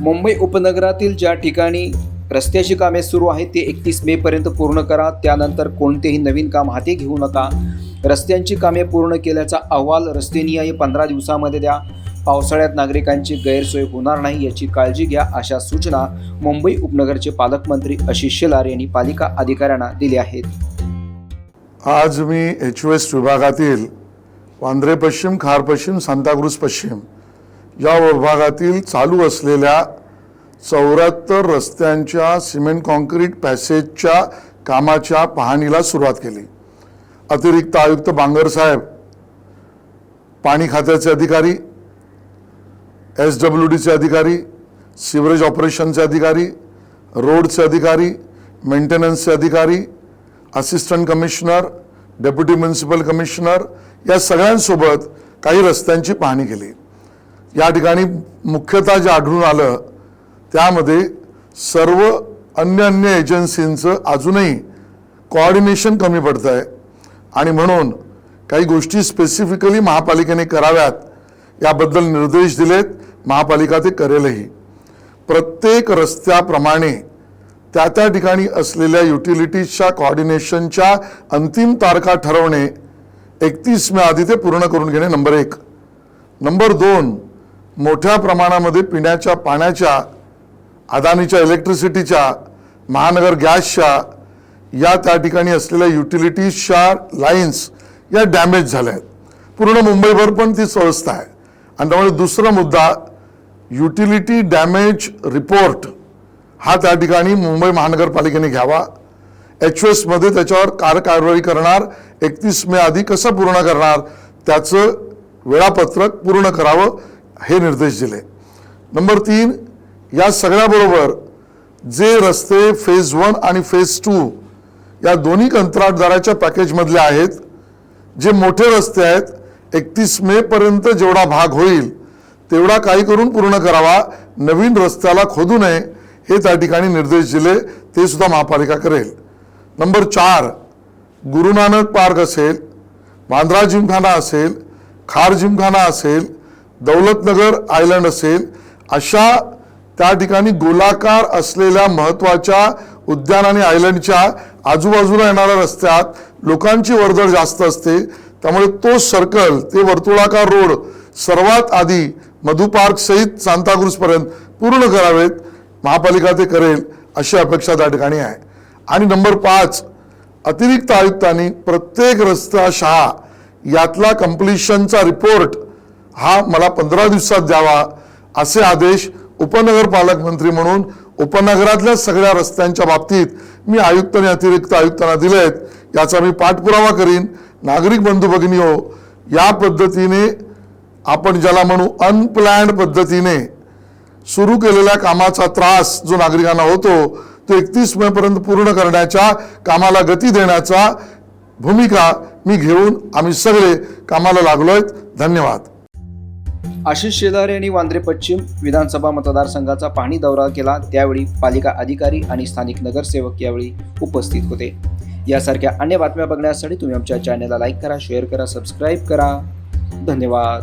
मुंबई उपनगरातील ज्या ठिकाणी रस्त्याची कामे सुरू आहेत ते एकतीस मे पर्यंत पूर्ण करा. त्यानंतर कोणतेही नवीन काम हाती घेऊ नका. रस्त्यांची कामे पूर्ण केल्याचा अहवाल रस्तेनिया पंधरा दिवसामध्ये द्या. पावसाळ्यात नागरिकांची गैरसोय होणार नाही याची काळजी घ्या अशा सूचना मुंबई उपनगरचे पालकमंत्री आशिष शेलार यांनी पालिका अधिकाऱ्यांना दिल्या आहेत. आज मी एच वेस्ट विभागातील वांद्रे पश्चिम खार पश्चिम सांताक्रूज पश्चिम या विभागातील चालू असलेल्या चौऱ्याहत्तर रस्त्यांच्या सिमेंट कॉन्क्रीट पॅसेजच्या कामाच्या पाहणीला सुरुवात केली. अतिरिक्त आयुक्त बांगर साहेब पाणी खात्याचे अधिकारी एस डब्ल्यू डीचे अधिकारी सिवरेज ऑपरेशनचे अधिकारी रोडचे अधिकारी मेंटेनन्सचे अधिकारी assistant commissioner deputy municipal commissioner या सगळ्यांसोबत काही रस्त्यांची पाहणी केली. या ठिकाणी मुख्यतः जे आढळून आलं त्यामध्ये सर्व अन्य अन्य एजन्सींचं अजूनही कोऑर्डिनेशन कमी पडतं आहे आणि म्हणून काही गोष्टी स्पेसिफिकली महापालिकेने कराव्यात याबद्दल निर्देश दिलेत महापालिका ते करेलही. प्रत्येक रस्त्याप्रमाणे त्या त्या ठिकाणी असलेल्या युटिलिटीजच्या कॉर्डिनेशनच्या अंतिम तारखा ठरवणे एकतीस मे आधी ते पूर्ण करून घेणे नंबर एक. नंबर दोन मोठ्या प्रमाणामध्ये पिण्याच्या पाण्याच्या अदानीच्या इलेक्ट्रिसिटीच्या महानगर गॅसच्या या त्या ठिकाणी असलेल्या युटिलिटीजच्या लाईन्स या डॅमेज झाल्या आहेत. पूर्ण मुंबईभर पण ती संस्था आहे. आणि त्यामुळे दुसरा मुद्दा युटिलिटी डॅमेज रिपोर्ट हा त्या ठिकाणी मुंबई महानगरपालिकेने घ्यावा. एच मध्ये त्याच्यावर कार कारवाई करणार एकतीस मे आधी कसं पूर्ण करणार त्याचं वेळापत्रक पूर्ण करावं. हे निर्देश दिले. नंबर तीन या सगळ्याबरोबर जे रस्ते फेज वन आणि फेज टू या दोन्ही कंत्राटदाराच्या पॅकेजमधले आहेत जे मोठे रस्ते आहेत एकतीस मे पर्यंत जेवढा भाग होईल तेवढा काही करून पूर्ण करावा नवीन रस्त्याला खोदू नये हे त्या ठिकाणी निर्देश दिले ते सुद्धा महापालिका करेल. नंबर चार गुरुनानक पार्क असेल बांद्रा जिमखाना असेल खार जिमखाना असेल दौलतनगर आयलंड असेल अशा त्या ठिकाणी गोलाकार असलेल्या महत्त्वाच्या उद्यान आणि आयलंडच्या आजूबाजूला येणाऱ्या रस्त्यात लोकांची वर्दळ जास्त असते. त्यामुळे तो सर्कल ते वर्तुळाकार रोड सर्वात आधी मधु पार्क सहित सांताक्रूजपर्यंत पूर्ण करावेत. महापालिका ते करेल अशी अपेक्षा त्या ठिकाणी आहे. आणि नंबर पाच अतिरिक्त आयुक्तांनी प्रत्येक रस्ता शहा यातला कम्प्लिशनचा रिपोर्ट हा मला पंधरा दिवसात द्यावा असे आदेश उपनगर पालकमंत्री म्हणून उपनगरातल्या सगळ्या रस्त्यांच्या बाबतीत मी आयुक्त आणि अतिरिक्त आयुक्तांना दिले आहेत याचा मी पाठपुरावा करीन. नागरिक बंधू भगिनी हो या पद्धतीने आपण ज्याला म्हणू अनप्लॅन्ड पद्धतीने सुरू केलेल्या कामाचा त्रास जो नागरिकांना होतो तो एकतीस मे पर्यंत पूर्ण करण्याच्या कामाला गती देण्याचा भूमिका मी घेऊन आम्ही सगळे कामाला लागलो आहेत धन्यवाद. आशिष शेलार यांनी वांद्रे पश्चिम विधानसभा मतदारसंघाचा पाहणी दौरा केला. त्यावेळी पालिका अधिकारी आणि स्थानिक नगरसेवक यावेळी उपस्थित होते. यासारख्या अन्य बातम्या बघण्यासाठी तुम्ही आमच्या चॅनलला लाईक करा शेअर करा सबस्क्राईब करा. धन्यवाद.